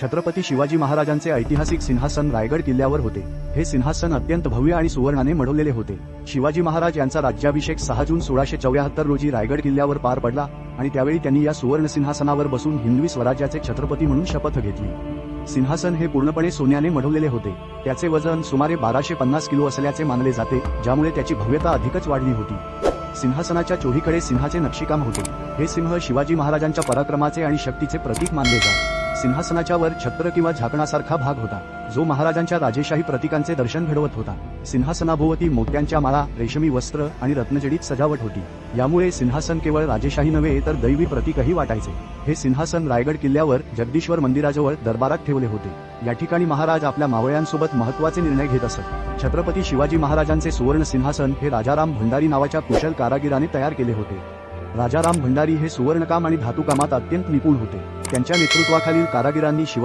छत्रपती शिवाजी महाराजांचे ऐतिहासिक सिंहासन रायगड किल्ल्यावर होते. हे सिंहासन अत्यंत भव्य आणि सुवर्णाने मढवलेले होते. शिवाजी महाराज यांचा राज्याभिषेक सहा जून सोळाशे चौऱ्याहत्तर रोजी रायगड किल्ल्यावर पार पडला आणि त्यावेळी त्यांनी या सुवर्ण सिंहासनावर बसून हिंदवी स्वराज्याचे छत्रपती म्हणून शपथ घेतली. सिंहासन हे पूर्णपणे सोन्याने मढवलेले होते. त्याचे वजन सुमारे बाराशे पन्नास किलो असल्याचे मानले जाते ज्यामुळे त्याची भव्यता अधिकच वाढली होती. सिंहासनाच्या चोहीकडे सिंहाचे नक्षीकाम होते. हे सिंह शिवाजी महाराजांच्या पराक्रमाचे आणि शक्तीचे प्रतीक मानले जाते. सिंहासनाच्या वर छत्र किंवा झाकणासारखा भाग होता जो महाराजांच्या राजेशाही प्रतीकांचे दर्शन घडवत होता. सिंहासनाभोवती मोत्यांच्या माळा रेशमी वस्त्र आणि रत्नजडीत सजावट होती. यामुळे सिंहासन केवळ राजेशाही नव्हे तर दैवी प्रतीकही वाटायचे. हे सिंहासन रायगड किल्ल्यावर जगदीश्वर मंदिराजवळ दरबारात ठेवले होते. या ठिकाणी महाराज आपल्या मावळ्यांसोबत महत्त्वाचे निर्णय घेत असत. छत्रपती शिवाजी महाराजांचे सुवर्ण सिंहासन हे राजाराम भंडारी नावाच्या कुशल कारागिराने तयार केले होते. राजाराम भंडारी हे सुवर्णकाम आणि धातुकामात अत्यंत निपुण होते. त्यांच्या नेतृत्वाखालील कारागिरांनी शिवाय